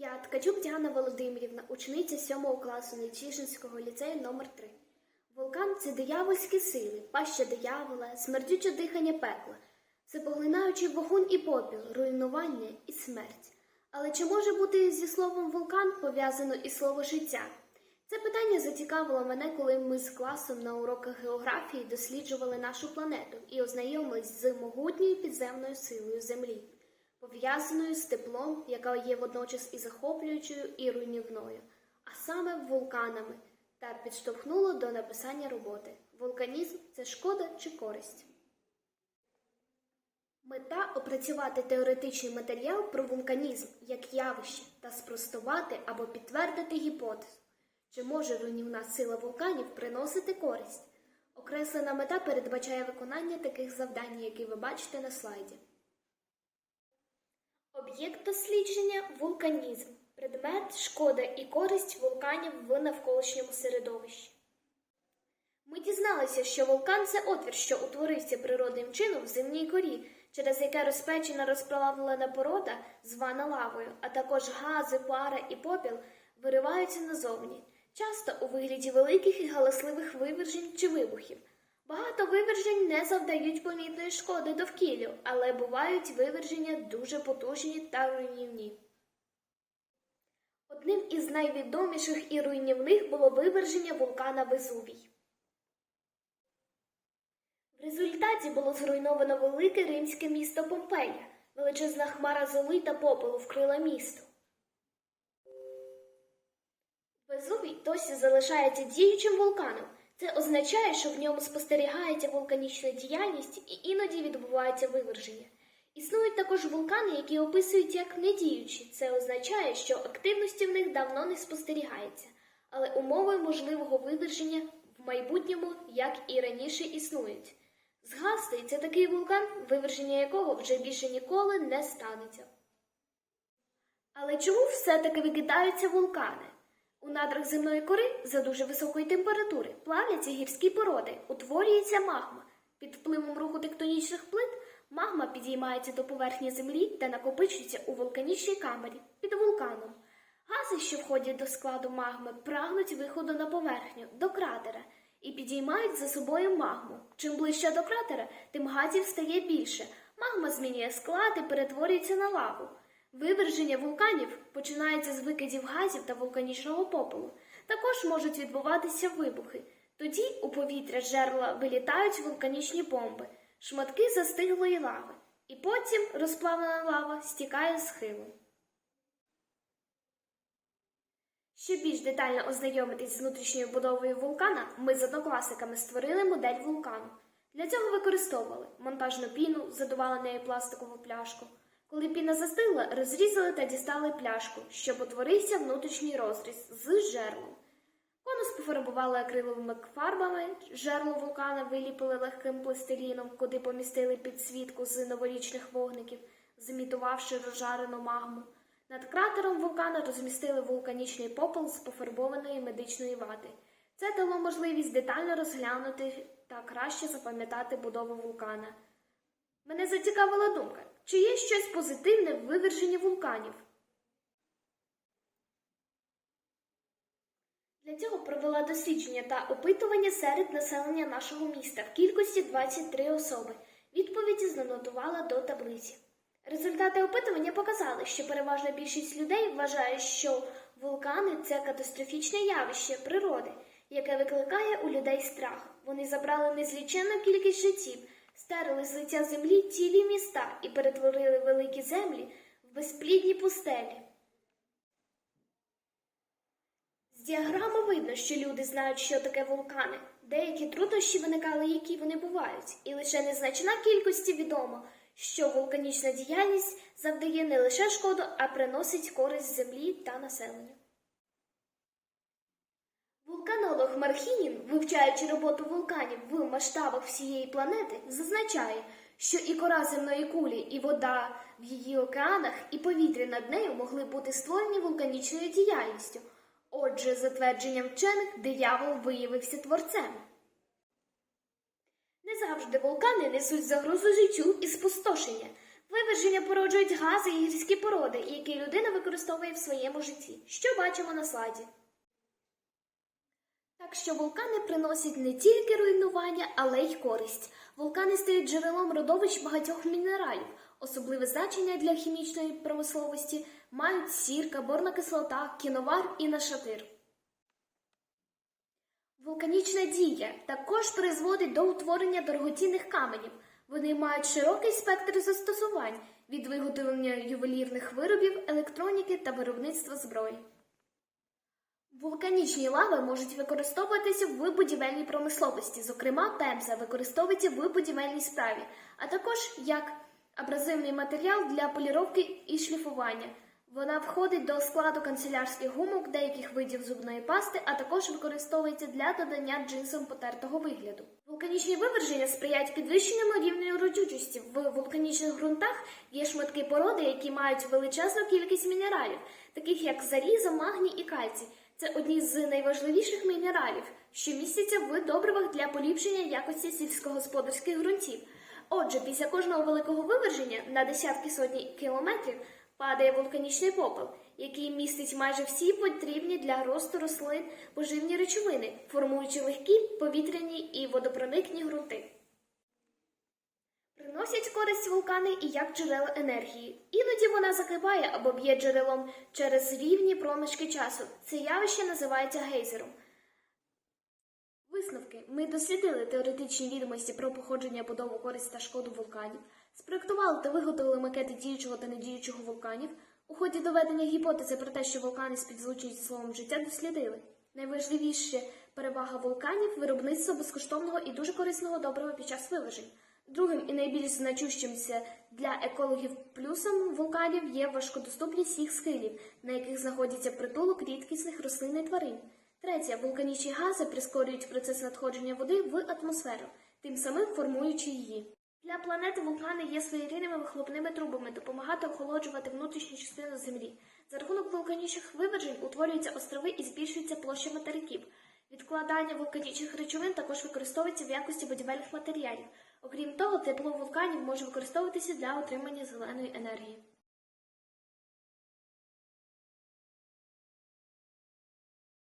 Я Ткачук Діана Володимирівна, учениця 7 класу Нетішинського ліцею номер 3 Вулкан це диявольські сили, паща диявола, смердюче дихання пекла, всепоглинаючий вогонь і попіл, руйнування і смерть. Але чи може бути зі словом вулкан пов'язано і слово життя? Це питання зацікавило мене, коли ми з класом на уроках географії досліджували нашу планету і ознайомились з могутньою підземною силою Землі, пов'язаною з теплом, яка є водночас і захоплюючою, і руйнівною, а саме вулканами, та підштовхнуло до написання роботи. Вулканізм це шкода чи користь. Мета опрацювати теоретичний матеріал про вулканізм як явище та спростувати або підтвердити гіпотезу, чи може руйнівна сила вулканів приносити користь. Окреслена мета передбачає виконання таких завдань, які ви бачите на слайді. Об'єкт дослідження вулканізм. Предмет, шкода і користь вулканів в навколишньому середовищі. Ми дізналися, що вулкан це отвір, що утворився природним чином в земній корі, через яке розпечена розплавлена порода, звана лавою, а також гази, пара і попіл вириваються назовні, часто у вигляді великих і галасливих вивержень чи вибухів. Багато вивержень не завдають помітної шкоди довкіллю, але бувають виверження дуже потужні та руйнівні. Одним із найвідоміших і руйнівних було виверження вулкана Везувій. В результаті було зруйновано велике римське місто Помпея. Величезна хмара золи та попелу вкрила місто. Везувій досі залишається діючим вулканом. Це означає, що в ньому спостерігається вулканічна діяльність і іноді відбувається виверження. Існують також вулкани, які описують як недіючі. Це означає, що активності в них давно не спостерігається, але умови можливого виверження в майбутньому, як і раніше, існують. Згастий це такий вулкан, виверження якого вже більше ніколи не станеться. Але чому все-таки викидаються вулкани? У надрах земної кори за дуже високої температури плавляться гірські породи, утворюється магма. Під впливом руху тектонічних плит магма підіймається до поверхні землі та накопичується у вулканічній камері під вулканом. Гази, що входять до складу магми, прагнуть виходу на поверхню до кратера і підіймають за собою магму. Чим ближче до кратера, тим газів стає більше. Магма змінює склад і перетворюється на лаву. Виверження вулканів починається з викидів газів та вулканічного попелу. Також можуть відбуватися вибухи. Тоді у повітря жерла вилітають вулканічні бомби, шматки застиглої лави, і потім розплавлена лава стікає схилу. Щоб більш детально ознайомитись з внутрішньою будовою вулкана, ми з однокласниками створили модель вулкану. Для цього використовували монтажну піну, задували нею пластикову пляшку. Коли піна застигла, розрізали та дістали пляшку, щоб утворився внутрішній розріз з жерлом. Конус пофарбували акриловими фарбами, жерло вулкана виліпили легким пластиліном, куди помістили підсвітку з новорічних вогників, зімітувавши розжарену магму. Над кратером вулкана розмістили вулканічний попел з пофарбованої медичної вати. Це дало можливість детально розглянути та краще запам'ятати будову вулкана. Мене зацікавила думка, чи є щось позитивне в виверженні вулканів. Для цього провела дослідження та опитування серед населення нашого міста в кількості 23 особи. Відповіді занотувала до таблиці. Результати опитування показали, що переважна більшість людей вважає, що вулкани це катастрофічне явище природи, яке викликає у людей страх. Вони забрали незліченну кількість життів, стерли з лиця землі цілі міста і перетворили великі землі в безплідні пустелі. З діаграми видно, що люди знають, що таке вулкани. Деякі труднощі виникали, які вони бувають, і лише незначна кількості відомо, що вулканічна діяльність завдає не лише шкоду, а приносить користь землі та населенню. Вулканолог Мархінін, вивчаючи роботу вулканів в масштабах всієї планети, зазначає, що і кора земної кулі, і вода в її океанах, і повітря над нею могли бути створені вулканічною діяльністю. Отже, за твердженням вчених, диявол виявився творцем. Не завжди вулкани несуть загрозу життю і спустошення. Виверження породжують гази і гірські породи, які людина використовує в своєму житті, що бачимо на слайді. Так що вулкани приносять не тільки руйнування, але й користь. Вулкани стають джерелом родовищ багатьох мінералів. Особливе значення для хімічної промисловості мають сірка, борна кислота, кіновар і нашатир. Вулканічна дія також призводить до утворення дорогоцінних каменів. Вони мають широкий спектр застосувань від виготовлення ювелірних виробів, електроніки та виробництва зброї. Вулканічні лави можуть використовуватися в будівельній промисловості, зокрема, пемза використовується в будівельній справі, а також як абразивний матеріал для поліровки і шліфування. Вона входить до складу канцелярських гумок, деяких видів зубної пасти, а також використовується для додання джинсам потертого вигляду. Вулканічні виверження сприяють підвищенню рівня родючості. В вулканічних ґрунтах є шматки породи, які мають величезну кількість мінералів, таких як залізо, магній і кальцій. Це одні з найважливіших мінералів, що містяться в добривах для поліпшення якості сільськогосподарських ґрунтів. Отже, після кожного великого виверження на десятки сотні кілометрів падає вулканічний попел, який містить майже всі потрібні для росту рослин поживні речовини, формуючи легкі повітряні і водопроникні ґрунти. Приносять користь вулкани і як джерела енергії. Іноді вона закипає або б'є джерелом через рівні проміжки часу. Це явище називається гейзером. Висновки. Ми дослідили теоретичні відомості про походження, будову, користь та шкоду вулканів, спроектували та виготовили макети діючого та недіючого вулканів. У ході доведення гіпотези про те, що вулкани співзвучують словом життя, дослідили. Найважливіше перевага вулканів виробництво безкоштовного і дуже корисного добрива під час виважень. Другим і найбільш значущимся для екологів плюсом вулканів є важкодоступність їх схилів, на яких знаходяться притулок рідкісних рослин і тварин. Третє, вулканічні гази прискорюють процес надходження води в атмосферу, тим самим формуючи її. Для планети вулкани є своєрідними вихлопними трубами, допомагати охолоджувати внутрішню частину землі. За рахунок вулканічних вивержень утворюються острови і збільшується площа материків. Відкладання вулканічних речовин також використовується в якості будівельних матеріалів. Окрім того, тепло вулканів може використовуватися для отримання зеленої енергії.